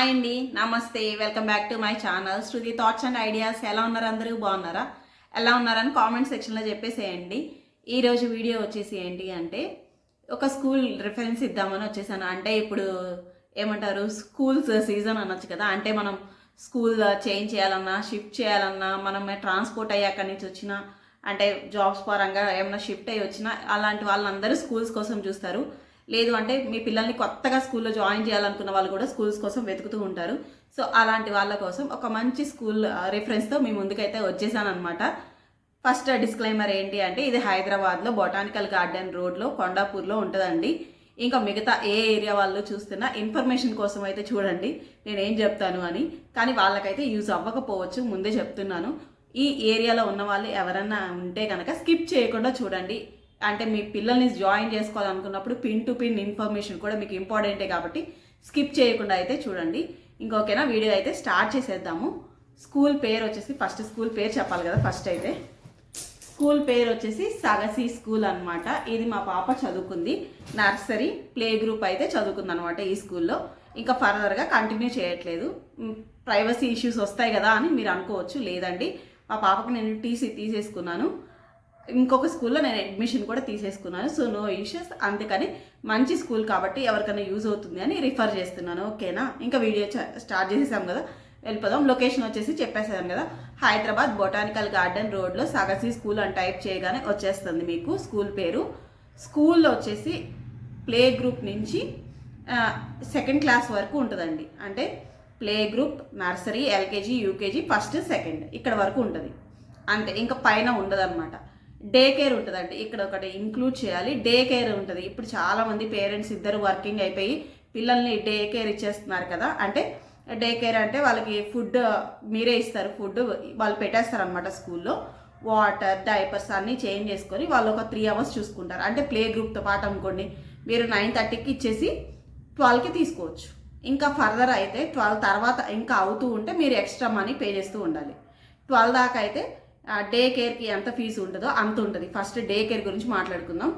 Hi అండి నమస్తే. Welcome back to my channel Shruti thoughts and ideas ఎలా ఉన్నారు అందరూ? బాగున్నారా? ఎలా ఉన్నారని కామెంట్ సెక్షన్లో చెప్పేసేయండి. ఈరోజు వీడియో వచ్చేసి ఏంటి అంటే ఒక స్కూల్ రిఫరెన్స్ ఇద్దామని వచ్చేసాను. అంటే ఇప్పుడు ఏమంటారు? స్కూల్స్ సీజన్ అనొచ్చు కదా. అంటే మనం స్కూల్ చేంజ్ చేయాలన్నా షిఫ్ట్ చేయాలన్నా మనం ట్రాన్స్పోర్ట్ అయ్యి అక్కడి నుంచి వచ్చినా అంటే జాబ్స్ పరంగా ఏమైనా షిఫ్ట్ అయ్యి వచ్చినా అలాంటి వాళ్ళందరూ స్కూల్స్ కోసం చూస్తారు. లేదు అంటే మీ పిల్లల్ని కొత్తగా స్కూల్లో జాయిన్ చేయాలనుకున్న వాళ్ళు కూడా స్కూల్స్ కోసం వెతుకుతూ ఉంటారు. సో అలాంటి వాళ్ళ కోసం ఒక మంచి స్కూల్ రిఫరెన్స్తో మీ ముందుకైతే వచ్చేసాను అనమాట ఫస్ట్ డిస్క్లైమర్ ఏంటి అంటే ఇది హైదరాబాద్లో బొటానికల్ గార్డెన్ రోడ్లో కొండాపూర్లో ఉంటుందండి. ఇంకా మిగతా ఏ ఏరియా వాళ్ళు చూస్తున్నా ఇన్ఫర్మేషన్ కోసం అయితే చూడండి నేను ఏం చెప్తాను అని. కానీ వాళ్ళకైతే యూజ్ అవ్వకపోవచ్చు ముందే చెప్తున్నాను. ఈ ఏరియాలో ఉన్న వాళ్ళు ఎవరన్నా ఉంటే కనుక స్కిప్ చేయకుండా చూడండి. అంటే మీ పిల్లల్ని జాయిన్ చేసుకోవాలనుకున్నప్పుడు పిన్ టు పిన్ ఇన్ఫర్మేషన్ కూడా మీకు ఇంపార్టెంటే కాబట్టి స్కిప్ చేయకుండా అయితే చూడండి. ఇంకొకేనా వీడియో అయితే స్టార్ట్ చేసేద్దాము. స్కూల్ పేరు వచ్చేసి ఫస్ట్ స్కూల్ పేరు చెప్పాలి కదా ఫస్ట్ అయితే. స్కూల్ పేరు వచ్చేసి సగసి స్కూల్ అన్నమాట. ఇది మా పాప చదువుకుంది. నర్సరీ ప్లే గ్రూప్ అయితే చదువుకుంది అనమాట ఈ స్కూల్లో. ఇంకా ఫర్దర్గా కంటిన్యూ చేయట్లేదు. ప్రైవసీ ఇష్యూస్ వస్తాయి కదా అని మీరు అనుకోవచ్చు లేదండి. మా పాపకు నేను టీసీ తీసేసుకున్నాను. ఇంకొక స్కూల్లో నేను అడ్మిషన్ కూడా తీసేసుకున్నాను. సో నో ఇష్యూస్ అందుకని మంచి స్కూల్ కాబట్టి ఎవరికైనా యూజ్ అవుతుంది అని రిఫర్ చేస్తున్నాను. ఓకేనా ఇంకా వీడియో స్టార్ట్ చేసేసాం కదా? వెళ్ళిపోదాం. లొకేషన్ వచ్చేసి చెప్పేసాను కదా? హైదరాబాద్ బొటానికల్ గార్డెన్ రోడ్లో సగసి స్కూల్ అని టైప్ చేయగానే వచ్చేస్తుంది మీకు స్కూల్ పేరు. స్కూల్లో వచ్చేసి ప్లే గ్రూప్ నుంచి సెకండ్ క్లాస్ వరకు ఉంటుందండి. అంటే play group nursery LKG UKG first second ఇక్కడ వరకు ఉంటుంది. అంతే. ఇంకా పైన ఉండదన్నమాట. డే కేర్ ఉంటుందండి. ఇక్కడ ఒకటి ఇంక్లూడ్ చేయాలి. డే కేర్ ఉంటుంది. ఇప్పుడు చాలామంది పేరెంట్స్ ఇద్దరు వర్కింగ్ అయిపోయి పిల్లల్ని డే కేర్ ఇచ్చేస్తున్నారు కదా. అంటే డే కేర్ అంటే వాళ్ళకి ఫుడ్ మీరే ఇస్తారు. ఫుడ్ వాళ్ళు పెట్టేస్తారు అనమాట స్కూల్లో. వాటర్ డైపర్స్ అన్నీ చేంజ్ చేసుకొని వాళ్ళు ఒక త్రీ అవర్స్ చూసుకుంటారు. అంటే ప్లే గ్రూప్తో పాటు అనుకోండి. మీరు నైన్ థర్టీకి ఇచ్చేసి ట్వెల్వ్కి తీసుకోవచ్చు. ఇంకా ఫర్దర్ అయితే ట్వెల్వ్ తర్వాత ఇంకా అవుతూ ఉంటే మీరు ఎక్స్ట్రా మనీ పే చేస్తూ ఉండాలి. ట్వెల్వ్ దాకా అయితే డే కేర్కి ఎంత ఫీజు ఉంటుందో అంత ఉంటుంది. ఫస్ట్ డే కేర్ గురించి మాట్లాడుకుందాం.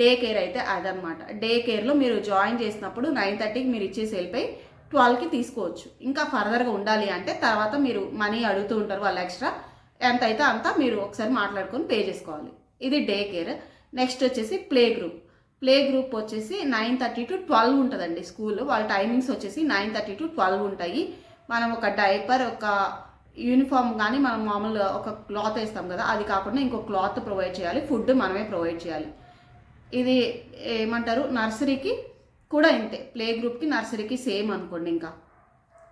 డే కేర్ అయితే అదనమాట డే కేర్లో మీరు జాయిన్ చేసినప్పుడు నైన్ థర్టీకి మీరు ఇచ్చేసి వెళ్ళిపోయి ట్వెల్వ్కి తీసుకోవచ్చు. ఇంకా ఫర్దర్గా ఉండాలి అంటే తర్వాత మీరు మనీ అడుగుతూ ఉంటారు వాళ్ళు ఎక్స్ట్రా ఎంత అయితే అంతా మీరు ఒకసారి మాట్లాడుకొని పే చేసుకోవాలి. ఇది డే కేర్ నెక్స్ట్ వచ్చేసి ప్లే గ్రూప్ ప్లే గ్రూప్ వచ్చేసి నైన్ థర్టీ టు ట్వెల్వ్ ఉంటుందండి స్కూల్ వాళ్ళ టైమింగ్స్ వచ్చేసి నైన్ థర్టీ టు ట్వెల్వ్ ఉంటాయి. మనం ఒక డైపర్ ఒక యూనిఫామ్ కానీ మనం మామూలుగా ఒక క్లాత్ వేస్తాం కదా అది కాకుండా ఇంకో క్లాత్ ప్రొవైడ్ చేయాలి. ఫుడ్ మనమే ప్రొవైడ్ చేయాలి. ఇది ఏమంటారు? నర్సరీకి కూడా ఇంతే. ప్లే గ్రూప్కి నర్సరీకి సేమ్ అనుకోండి ఇంకా.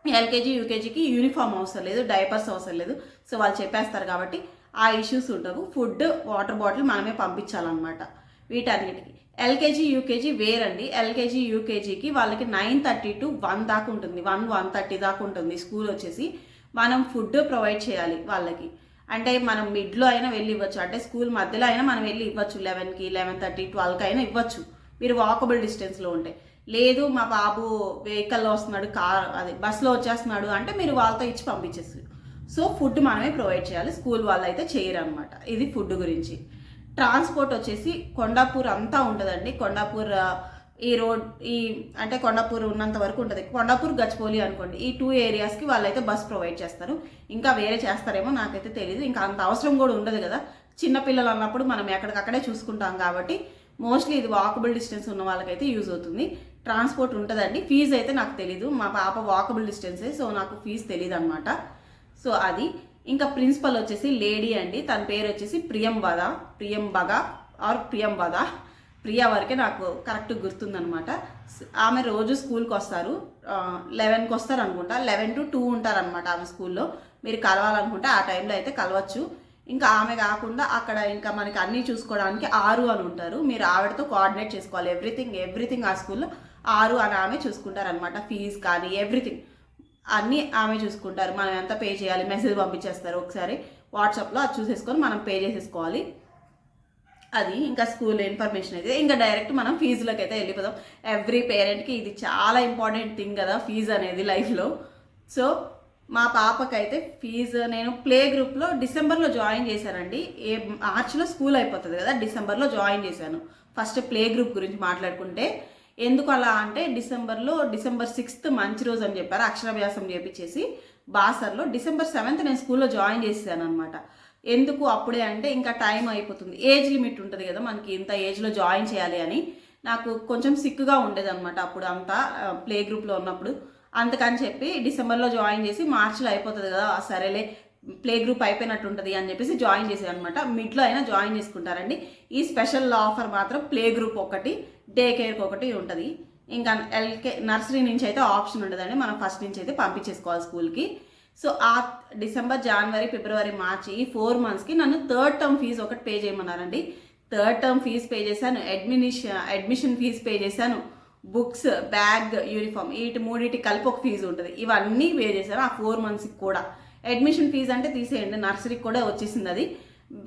ఎల్కేజీ యూకేజీకి యూనిఫామ్ అవసరం లేదు డైపర్స్ అవసరం లేదు. సో వాళ్ళు చెప్పేస్తారు కాబట్టి ఆ ఇష్యూస్ ఉండవు. ఫుడ్ వాటర్ బాటిల్ మనమే పంపించాలన్నమాట వీటన్నిటికి. ఎల్కేజీ యూకేజీ వేరండి. ఎల్కేజీ యూకేజీకి వాళ్ళకి నైన్ థర్టీ టు వన్ దాకా ఉంటుంది. వన్ వన్ థర్టీ దాకా ఉంటుంది స్కూల్ వచ్చేసి. మనం ఫుడ్ ప్రొవైడ్ చేయాలి వాళ్ళకి. అంటే మనం మిడ్లో అయినా వెళ్ళి ఇవ్వచ్చు. అంటే స్కూల్ మధ్యలో అయినా మనం వెళ్ళి ఇవ్వచ్చు. లెవెన్కి లెవెన్ థర్టీ ట్వెల్వ్కి అయినా ఇవ్వచ్చు. మీరు వాకబుల్ డిస్టెన్స్లో ఉంటే. లేదు మా బాబు వెహికల్లో వస్తున్నాడు కార్ అది బస్సులో వచ్చేస్తున్నాడు అంటే మీరు వాళ్ళతో ఇచ్చి పంపించేస్తారు. సో ఫుడ్ మనమే ప్రొవైడ్ చేయాలి. స్కూల్ వాళ్ళు అయితే చేయరు అనమాట ఇది ఫుడ్ గురించి. ట్రాన్స్పోర్ట్ వచ్చేసి కొండాపూర్ అంతా ఉంటుందండి. కొండాపూర్ ఈ రోడ్ ఈ అంటే కొండాపూర్ ఉన్నంత వరకు ఉంటుంది. కొండాపూర్ గచ్చిపోలి అనుకోండి. ఈ టూ ఏరియాస్కి వాళ్ళైతే బస్ ప్రొవైడ్ చేస్తారు. ఇంకా వేరే చేస్తారేమో నాకైతే తెలియదు ఇంకా అంత అవసరం కూడా ఉండదు కదా. చిన్నపిల్లలు అన్నప్పుడు మనం ఎక్కడికక్కడే చూసుకుంటాం కాబట్టి మోస్ట్లీ ఇది వాకబుల్ డిస్టెన్స్ ఉన్న వాళ్ళకైతే యూజ్ అవుతుంది. ట్రాన్స్పోర్ట్ ఉంటుందండి. ఫీజు అయితే నాకు తెలీదు. మా పాప వాకబుల్ డిస్టెన్సే సో నాకు ఫీజు తెలియదు అనమాట సో అది. ఇంకా ప్రిన్సిపల్ వచ్చేసి లేడీ అండి. తన పేరు వచ్చేసి ప్రియం వద ప్రియం బగ ఆర్ ప్రియం వద ప్రియా వరకే నాకు కరెక్ట్ గుర్తుందనమాట ఆమె రోజు స్కూల్కి వస్తారు. లెవెన్కి వస్తారు అనుకుంటా. లెవెన్ టు టూ ఉంటారనమాట ఆమె స్కూల్లో. మీరు కలవాలనుకుంటే ఆ టైంలో అయితే కలవచ్చు. ఇంకా ఆమె కాకుండా అక్కడ ఇంకా మనకి అన్నీ చూసుకోవడానికి ఆరు అని ఉంటారు. మీరు ఆవిడతో కోఆర్డినేట్ చేసుకోవాలి. ఎవ్రీథింగ్ ఎవ్రీథింగ్ ఆ స్కూల్లో ఆరు అని ఆమె చూసుకుంటారనమాట ఫీజ్ కానీ ఎవ్రీథింగ్ అన్నీ ఆమె చూసుకుంటారు. మనం ఎంత పే చేయాలి? మెసేజ్ పంపించేస్తారు ఒకసారి. వాట్సాప్లో అది చూసేసుకొని మనం పే చేసేసుకోవాలి. అది ఇంకా స్కూల్ ఇన్ఫర్మేషన్ అయితే ఇంకా డైరెక్ట్ మనం ఫీజులోకి అయితే వెళ్ళిపోదాం. ఎవ్రీ పేరెంట్కి ఇది చాలా ఇంపార్టెంట్ థింగ్ కదా ఫీజు అనేది లైఫ్లో సో మా పాపకైతే ఫీజు నేను ప్లే గ్రూప్లో డిసెంబర్లో జాయిన్ చేశానండి. ఏ మార్చిలో స్కూల్ అయిపోతుంది కదా డిసెంబర్లో జాయిన్ చేశాను. ఫస్ట్ ప్లే గ్రూప్ గురించి మాట్లాడుకుంటే ఎందుకు అలా అంటే డిసెంబర్లో డిసెంబర్ సిక్స్త్ మంచి రోజు అని చెప్పారు. అక్షరాభ్యాసం చేపించేసి బాసర్లో డిసెంబర్ సెవెంత్ నేను స్కూల్లో జాయిన్ చేశాను అనమాట ఎందుకు అప్పుడే అంటే ఇంకా టైం అయిపోతుంది. ఏజ్ లిమిట్ ఉంటుంది కదా మనకి ఇంత ఏజ్లో జాయిన్ చేయాలి అని. నాకు కొంచెం సిక్గా ఉండేదన్నమాట అప్పుడు అంతా ప్లే గ్రూప్లో ఉన్నప్పుడు. అందుకని చెప్పి డిసెంబర్లో జాయిన్ చేసి మార్చిలో అయిపోతుంది కదా సరేలే ప్లే గ్రూప్ అయిపోయినట్టు ఉంటుంది అని చెప్పేసి జాయిన్ చేసేది అనమాట మిడ్లో అయినా జాయిన్ చేసుకుంటారండి. ఈ స్పెషల్ ఆఫర్ మాత్రం ప్లే గ్రూప్ ఒకటి డే కేర్కి ఒకటి ఉంటుంది. ఇంకా ఎల్కే నర్సరీ నుంచి అయితే ఆప్షన్ ఉండదండి. మనం ఫస్ట్ నుంచి అయితే పంపించేసుకోవాలి స్కూల్కి. సో ఆ డిసెంబర్ జనవరి ఫిబ్రవరి మార్చి ఈ ఫోర్ మంత్స్కి నన్ను థర్డ్ టర్మ్ ఫీజు ఒకటి పే చేయమన్నారండి. థర్డ్ టర్మ్ ఫీజు పే చేశాను అడ్మినిషన్ అడ్మిషన్ ఫీజు పే చేశాను బుక్స్ బ్యాగ్ యూనిఫామ్ వీటి మూడింటి కలిపి ఒక ఫీజు ఉంటుంది. ఇవన్నీ పే చేశాను ఆ ఫోర్ మంత్స్కి కూడా. అడ్మిషన్ ఫీజు అంటే తీసేయండి నర్సరీకి కూడా వచ్చేసింది అది.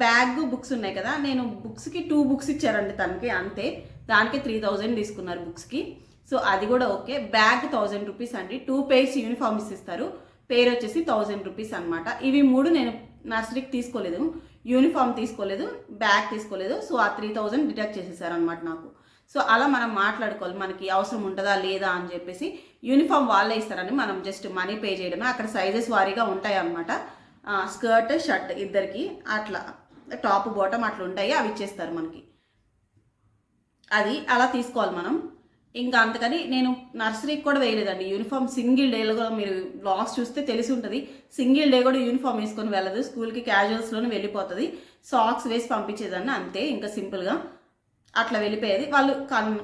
బ్యాగ్ బుక్స్ ఉన్నాయి కదా నేను బుక్స్కి టూ బుక్స్ ఇచ్చారండి తనకి అంతే. దానికి త్రీ థౌజండ్ తీసుకున్నారు బుక్స్కి సో అది కూడా ఓకే. బ్యాగ్ థౌజండ్ రూపీస్ అండి. టూ పేర్స్ యూనిఫామ్స్ ఇస్తారు పేరు వచ్చేసి థౌజండ్ రూపీస్ అనమాట ఇవి మూడు నేను నర్సరీకి తీసుకోలేదు. యూనిఫామ్ తీసుకోలేదు బ్యాగ్ తీసుకోలేదు. సో ఆ త్రీ థౌజండ్ డిడక్ట్ చేసేసారనమాట నాకు. సో అలా మనం మాట్లాడుకోవాలి. మనకి అవసరం ఉంటుందా లేదా అని చెప్పేసి యూనిఫామ్ వాళ్ళే ఇస్తారని మనం జస్ట్ మనీ పే చేయడమే. అక్కడ సైజెస్ వారీగా ఉంటాయి అనమాట స్కర్ట్ షర్ట్ ఇద్దరికి అట్లా టాప్ బాటమ్ అట్లా ఉంటాయి. అవి ఇచ్చేస్తారు మనకి. అది అలా తీసుకోవాలి మనం. ఇంకా అందుకని నేను నర్సరీకి కూడా వేయలేదండి. యూనిఫామ్ సింగిల్ డేలో కూడా మీరు బ్లాగ్స్ చూస్తే తెలిసి ఉంటుంది. సింగిల్ డే కూడా యూనిఫామ్ వేసుకొని వెళ్ళదు. స్కూల్కి క్యాజువల్స్లోనే వెళ్ళిపోతుంది. సాక్స్ వేసి పంపించేదాన్ని అంతే ఇంకా సింపుల్గా అట్లా వెళ్ళిపోయేది. వాళ్ళు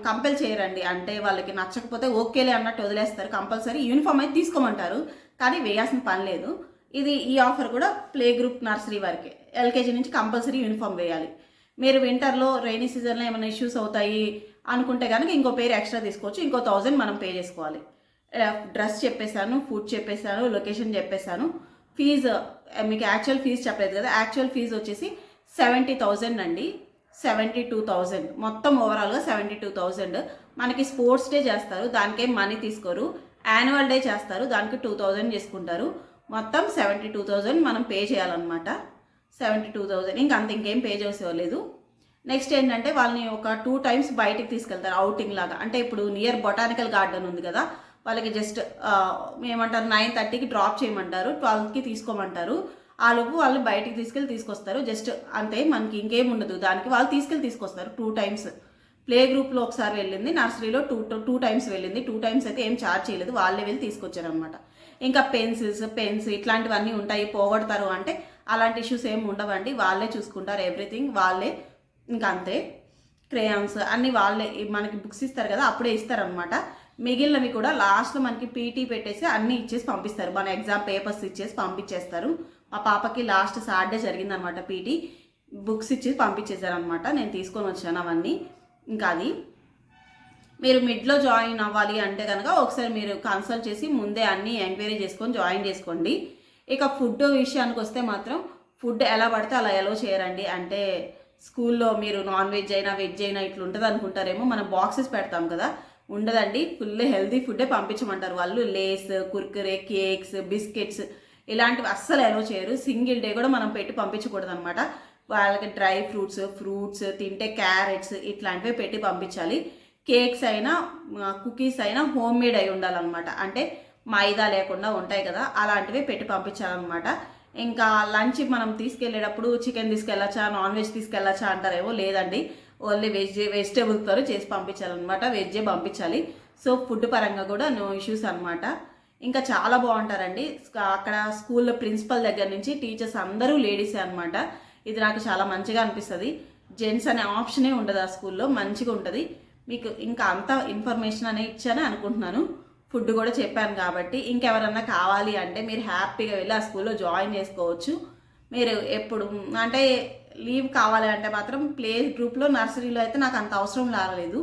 కంపెల్ చేయరండి. అంటే వాళ్ళకి నచ్చకపోతే ఓకేలే అన్నట్టు వదిలేస్తారు. కంపల్సరీ యూనిఫామ్ అయితే తీసుకోమంటారు. కానీ వేయాల్సిన పని లేదు. ఇది ఈ ఆఫర్ కూడా ప్లే గ్రూప్ నర్సరీ వరకే. ఎల్కేజీ నుంచి కంపల్సరీ యూనిఫామ్ వేయాలి. మీరు వింటర్లో రైనీ సీజన్లో ఏమైనా ఇష్యూస్ అవుతాయి అనుకుంటే కనుక ఇంకో పేరు ఎక్స్ట్రా తీసుకోవచ్చు ఇంకో థౌజండ్ మనం పే చేసుకోవాలి. డ్రెస్ చెప్పేశాను ఫుడ్ చెప్పేశాను లొకేషన్ చెప్పేశాను. ఫీజు మీకు యాక్చువల్ ఫీజు చెప్పలేదు కదా యాక్చువల్ ఫీజు వచ్చేసి సెవెంటీ థౌజండ్ అండి. Seventy two thousand. మొత్తం ఓవరాల్గా సెవెంటీ టూ థౌజండ్. మనకి స్పోర్ట్స్ డే చేస్తారు దానికేం మనీ తీసుకోరు. యాన్యువల్ డే చేస్తారు దానికి టూ థౌజండ్ చేసుకుంటారు. మొత్తం సెవెంటీ టూ థౌజండ్ మనం పే చేయాలన్నమాట. Seventy two thousand. ఇంక అంత ఇంకేం పే చేసేవాలేదు నెక్స్ట్ ఏంటంటే వాళ్ళని ఒక టూ టైమ్స్ బయటికి తీసుకెళ్తారు అవుటింగ్ లాగా. అంటే ఇప్పుడు నియర్ బొటానికల్ గార్డెన్ ఉంది కదా వాళ్ళకి జస్ట్ ఏమంటారు నైన్ థర్టీకి డ్రాప్ చేయమంటారు ట్వెల్వ్కి తీసుకోమంటారు. ఆ లోపు వాళ్ళు బయటికి తీసుకెళ్ళి తీసుకొస్తారు. జస్ట్ అంతే మనకి ఇంకేం ఉండదు. దానికి వాళ్ళు తీసుకెళ్ళి తీసుకొస్తారు టూ టైమ్స్. ప్లే గ్రూప్లో ఒకసారి వెళ్ళింది నర్సరీలో టూ టూ టైమ్స్ వెళ్ళింది. టూ టైమ్స్ అయితే ఏం ఛార్జ్ చేయలేదు వాళ్ళే వెళ్ళి తీసుకొచ్చారనమాట ఇంకా పెన్సిల్స్ పెన్స్ ఇట్లాంటివన్నీ ఉంటాయి పోగొడతారు అంటే అలాంటి ఇష్యూస్ ఏమి ఉండవండి. వాళ్ళే చూసుకుంటారు ఎవ్రీథింగ్ వాళ్ళే ఇంకా అంతే. క్రేయాన్స్ అన్ని వాళ్ళే మనకి బుక్స్ ఇస్తారు కదా అప్పుడే ఇస్తారనమాట మిగిలినవి కూడా లాస్ట్లో మనకి పీటీ పెట్టేసి అన్నీ ఇచ్చేసి పంపిస్తారు. మన ఎగ్జామ్ పేపర్స్ ఇచ్చేసి పంపించేస్తారు. మా పాపకి లాస్ట్ సాటర్డే జరిగిందనమాట పీటీ బుక్స్ ఇచ్చి పంపించేశారనమాట నేను తీసుకొని వచ్చాను అవన్నీ. ఇంకా అది. మీరు మిడ్లో జాయిన్ అవ్వాలి అంటే కనుక ఒకసారి మీరు కన్సల్ట్ చేసి ముందే అన్నీ ఎంక్వైరీ చేసుకొని జాయిన్ చేసుకోండి. ఇక ఫుడ్ విషయానికి వస్తే మాత్రం ఫుడ్ ఎలా పడితే అలా ఎలా చేయరండి. అంటే స్కూల్లో మీరు నాన్ వెజ్ అయినా వెజ్ అయినా ఇట్లా ఉంటుంది అనుకుంటారేమో మనం బాక్సెస్ పెడతాం కదా. ఉండదండి. ఫుల్ హెల్దీ ఫుడ్డే పంపించమంటారు. వాళ్ళు లేస్ కుర్కురే కేక్స్ బిస్కెట్స్ ఇలాంటివి అస్సలు ఎలో చేయరు. సింగిల్ డే కూడా మనం పెట్టి పంపించకూడదు అనమాట వాళ్ళకి డ్రై ఫ్రూట్స్ ఫ్రూట్స్ తింటే క్యారెట్స్ ఇట్లాంటివి పెట్టి పంపించాలి. కేక్స్ అయినా కుకీస్ అయినా హోమ్ మేడ్ అయి ఉండాలన్నమాట. అంటే మైదా లేకుండా ఉంటాయి కదా. అలాంటివి పెట్టి పంపించాలన్నమాట. ఇంకా లంచ్ మనం తీసుకెళ్ళేటప్పుడు చికెన్ తీసుకెళ్ళచ్చా నాన్ వెజ్ తీసుకెళ్ళచ్చా అంటారేమో లేదండి. ఓన్లీ వెజ్ వెజిటేబుల్స్తో చేసి పంపించాలన్నమాట వెజ్జే పంపించాలి. సో ఫుడ్ పరంగా కూడా నో ఇష్యూస్ అనమాట ఇంకా చాలా బాగుంటారండి. అక్కడ స్కూల్లో ప్రిన్సిపల్ దగ్గర నుంచి టీచర్స్ అందరూ లేడీసే అనమాట ఇది నాకు చాలా మంచిగా అనిపిస్తుంది. జెంట్స్ అనే ఆప్షనే ఉండదు ఆ స్కూల్లో మంచిగా ఉంటుంది మీకు ఇంకా అంత ఇన్ఫర్మేషన్ అనే ఇచ్చానే అనుకుంటున్నాను. ఫుడ్ కూడా చెప్పాను కాబట్టి ఇంకెవరన్నా కావాలి అంటే మీరు హ్యాపీగా వెళ్ళి ఆ స్కూల్లో జాయిన్ చేసుకోవచ్చు. మీరు ఎప్పుడు అంటే లీవ్ కావాలి అంటే మాత్రం ప్లే గ్రూప్లో నర్సరీలో అయితే నాకు అంత అవసరం రాలేదు.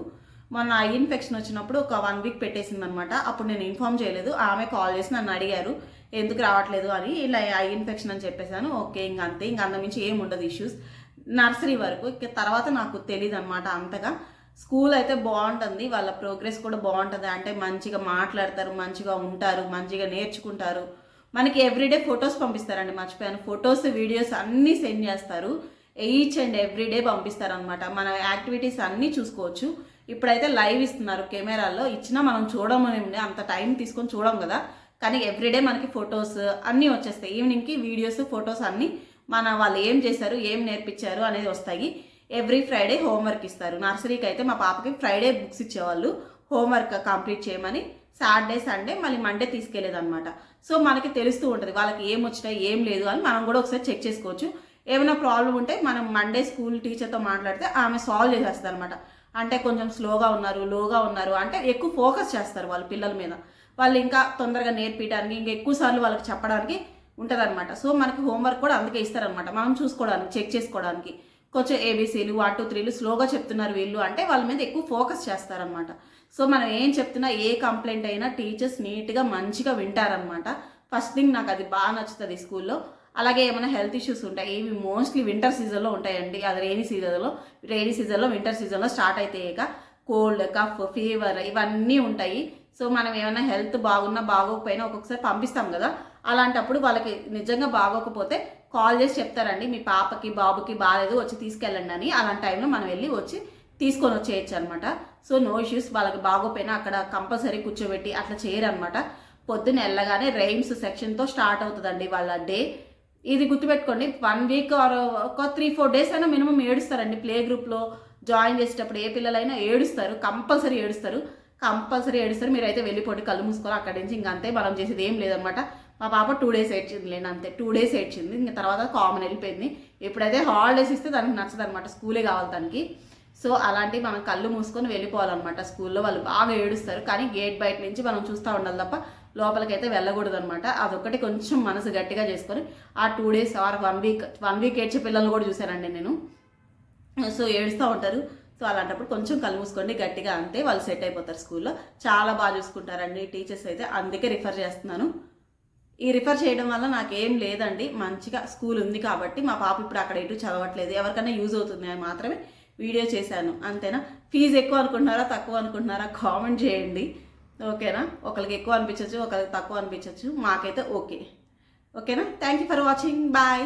మొన్న ఐ ఇన్ఫెక్షన్ వచ్చినప్పుడు ఒక వన్ వీక్ పెట్టేసింది అనమాట అప్పుడు నేను ఇన్ఫామ్ చేయలేదు. ఆమె కాల్ చేసి నన్ను అడిగారు. ఎందుకు రావట్లేదు అని. ఇలా ఐ ఇన్ఫెక్షన్ అని చెప్పేశాను. ఓకే ఇంక అంతే. ఇంక అంతమించి ఏం ఉండదు ఇష్యూస్. నర్సరీ వరకు ఇక తర్వాత నాకు తెలియదు అనమాట అంతగా. స్కూల్ అయితే బాగుంటుంది వాళ్ళ ప్రోగ్రెస్ కూడా బాగుంటుంది. అంటే మంచిగా మాట్లాడతారు మంచిగా ఉంటారు మంచిగా నేర్చుకుంటారు. మనకి ఎవ్రీడే ఫొటోస్ పంపిస్తారండి మర్చిపోయాను. ఫొటోస్ వీడియోస్ అన్నీ సెండ్ చేస్తారు. ఈచ్ అండ్ ఎవ్రీడే పంపిస్తారు అనమాట మన యాక్టివిటీస్ అన్నీ చూసుకోవచ్చు. ఇప్పుడైతే లైవ్ ఇస్తున్నారు కెమెరాల్లో. ఇచ్చినా మనం చూడమని అంత టైం తీసుకొని చూడం కదా. కానీ ఎవ్రీడే మనకి ఫొటోస్ అన్నీ వచ్చేస్తాయి. ఈవినింగ్కి వీడియోస్ ఫొటోస్ అన్నీ మన వాళ్ళు ఏం చేశారు ఏం నేర్పించారు అనేది వస్తాయి. ఎవ్రీ ఫ్రైడే హోంవర్క్ ఇస్తారు. నర్సరీకి అయితే మా పాపకి ఫ్రైడే బుక్స్ ఇచ్చేవాళ్ళు. హోంవర్క్ కంప్లీట్ చేయమని సాటర్డే సండే మళ్ళీ మండే తీసుకెళ్ళేదన్నమాట. సో మనకి తెలుస్తూ ఉంటుంది వాళ్ళకి ఏం వచ్చినాయి ఏం లేదు అని మనం కూడా ఒకసారి చెక్ చేసుకోవచ్చు. ఏమైనా ప్రాబ్లం ఉంటే మనం మండే స్కూల్ టీచర్తో మాట్లాడితే ఆమె సాల్వ్ చేసేస్తారు అనమాట అంటే కొంచెం స్లోగా ఉన్నారు లోగా ఉన్నారు అంటే ఎక్కువ ఫోకస్ చేస్తారు వాళ్ళ పిల్లల మీద. వాళ్ళు ఇంకా తొందరగా నేర్పించడానికి ఇంకా ఎక్కువ సార్లు వాళ్ళకి చెప్పడానికి ఉంటుందన్నమాట. సో మనకి హోంవర్క్ కూడా అందుకే ఇస్తారనమాట మనం చూసుకోవడానికి చెక్ చేసుకోవడానికి. కొంచెం ఏబీసీలు వన్ టూ త్రీలు స్లోగా చెప్తున్నారు వీళ్ళు. అంటే వాళ్ళ మీద ఎక్కువ ఫోకస్ చేస్తారనమాట సో మనం ఏం చెప్తున్నా ఏ కంప్లైంట్ అయినా టీచర్స్ నీట్గా మంచిగా వింటారనమాట ఫస్ట్ థింగ్ నాకు అది బాగా నచ్చుతుంది స్కూల్లో అలాగే ఏమైనా హెల్త్ ఇష్యూస్ ఉంటాయి ఇవి మోస్ట్లీ వింటర్ సీజన్లో ఉంటాయండి. అది రెయినీ సీజన్లో రెయినీ సీజన్లో వింటర్ సీజన్లో స్టార్ట్ అయితే కోల్డ్ కఫ్ ఫీవర్ ఇవన్నీ ఉంటాయి. సో మనం ఏమైనా హెల్త్ బాగున్నా బాగోకపోయినా ఒక్కొక్కసారి పంపిస్తాం కదా. అలాంటప్పుడు వాళ్ళకి నిజంగా బాగోకపోతే కాల్ చేసి చెప్తారండి మీ పాపకి బాబుకి బాగాలేదు వచ్చి తీసుకెళ్ళండి అని. అలాంటి టైంలో మనం వెళ్ళి వచ్చి తీసుకొని వచ్చేయచ్చు అనమాట సో నో ఇష్యూస్ వాళ్ళకి బాగోపోయినా అక్కడ కంపల్సరీ కూర్చోబెట్టి అట్లా చేయరనమాట పొద్దున్న వెళ్ళగానే రైమ్స్ సెక్షన్తో స్టార్ట్ అవుతుందండి వాళ్ళ డే. ఇది గుర్తుపెట్టుకోండి వన్ వీక్ ఆర్ ఒక త్రీ ఫోర్ డేస్ అయినా మినిమం ఏడుస్తారండి. ప్లే గ్రూప్లో జాయిన్ చేసేటప్పుడు ఏ పిల్లలైనా ఏడుస్తారు కంపల్సరీ ఏడుస్తారు. కంపల్సరీ ఏడుస్తారు మీరైతే వెళ్ళిపోండి కళ్ళు మూసుకొని అక్కడి నుంచి ఇంక అంతే మనం చేసేది ఏం లేదనమాట మా పాప టూ డేస్ ఏడ్చింది లేండి అంతే. టూ డేస్ ఏడ్చింది. ఇంకా తర్వాత కామన్ వెళ్ళిపోయింది. ఎప్పుడైతే హాలిడేస్ ఇస్తే దానికి నచ్చదు అనమాట స్కూలే కావాలి దానికి. సో అలాంటివి మనం కళ్ళు మూసుకొని వెళ్ళిపోవాలన్నమాట. స్కూల్లో వాళ్ళు బాగా ఏడుస్తారు. కానీ గేట్ బయట నుంచి మనం చూస్తూ ఉండాలి తప్ప లోపలికైతే వెళ్ళకూడదు అనమాట అదొక్కటి కొంచెం మనసు గట్టిగా చేసుకొని ఆ two days or one week one week ఏడ్చే పిల్లల్ని కూడా చూశానండి నేను. సో ఏడుస్తూ ఉంటారు. సో అలాంటప్పుడు కొంచెం కళ్ళు మూసుకోండి. గట్టిగా అంతే వాళ్ళు సెట్ అయిపోతారు స్కూల్లో. చాలా బాగా చూసుకుంటారండి టీచర్స్ అయితే. అందుకే రిఫర్ చేస్తున్నాను. ఈ రిఫర్ చేయడం వల్ల నాకేం లేదండి. మంచిగా స్కూల్ ఉంది కాబట్టి మా పాప ఇప్పుడు అక్కడ ఎటు చదవట్లేదు. ఎవరికైనా యూజ్ అవుతుంది అని మాత్రమే వీడియో చేశాను. అంతేనా? ఫీజు ఎక్కువ అనుకుంటున్నారా? తక్కువ అనుకుంటున్నారా? కామెంట్ చేయండి. ఓకేనా? ఒకరికి ఎక్కువ అనిపించవచ్చు ఒకరికి తక్కువ అనిపించవచ్చు మాకైతే ఓకే ఓకేనా? Thank you for watching bye